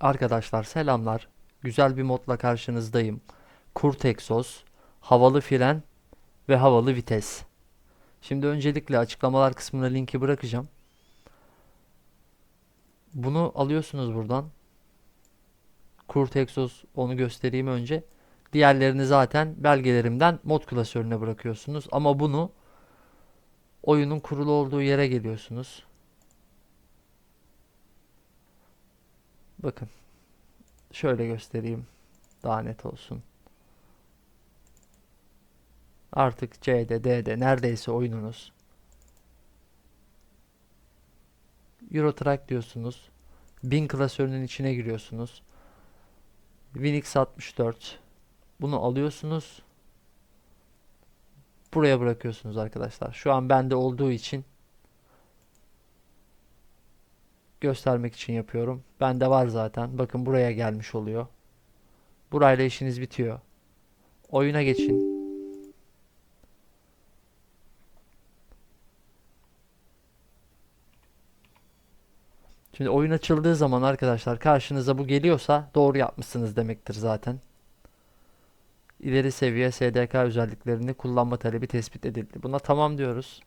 Arkadaşlar selamlar. Güzel bir modla karşınızdayım. Kurt egzoz, havalı fren ve havalı vites. Şimdi öncelikle açıklamalar kısmına linki bırakacağım. Bunu alıyorsunuz buradan. Kurt egzoz onu göstereyim önce. Diğerlerini zaten belgelerimden mod klasörüne bırakıyorsunuz. Ama bunu oyunun kurulu olduğu yere geliyorsunuz. Bakın. Şöyle göstereyim. Daha net olsun. Artık C'de, D'de neredeyse oyununuz. Eurotrack diyorsunuz. Bin klasörünün içine giriyorsunuz. Winx 64. Bunu alıyorsunuz. Buraya bırakıyorsunuz arkadaşlar. Şu an bende olduğu için göstermek için yapıyorum. Bende var zaten. Bakın buraya gelmiş oluyor. Burayla işiniz bitiyor. Oyuna geçin. Şimdi oyun açıldığı zaman arkadaşlar karşınıza bu geliyorsa doğru yapmışsınız demektir zaten. İleri seviye SDK özelliklerini kullanma talebi tespit edildi. Buna tamam diyoruz.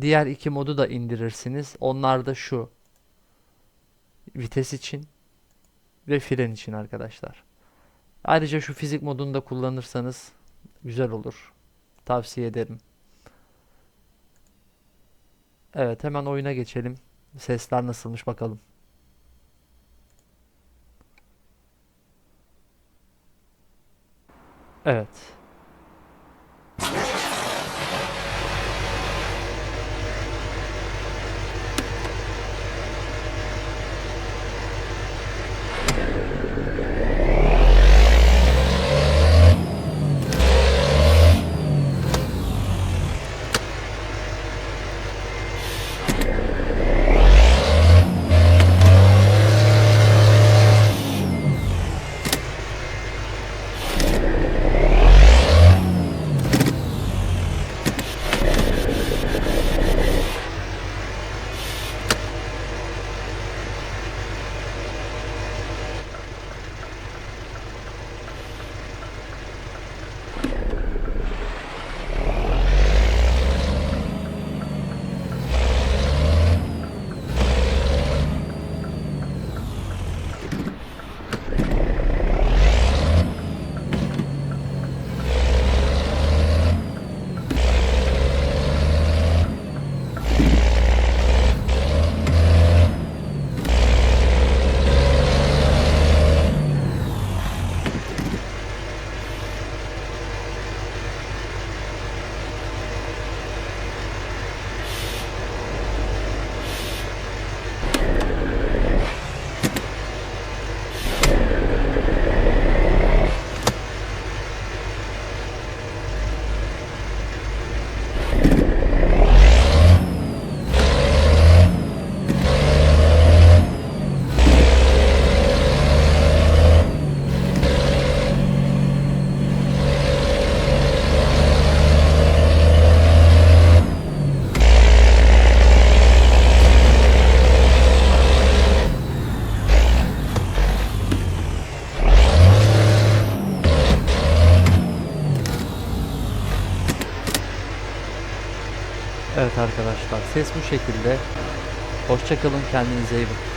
Diğer iki modu da indirirsiniz. Onlar da şu. Vites için ve fren için arkadaşlar. Ayrıca şu fizik modunu da kullanırsanız güzel olur. Tavsiye ederim. Evet hemen oyuna geçelim. Sesler nasılmış bakalım. Evet. Evet arkadaşlar ses bu şekilde. Hoşçakalın kendinize iyi bakın.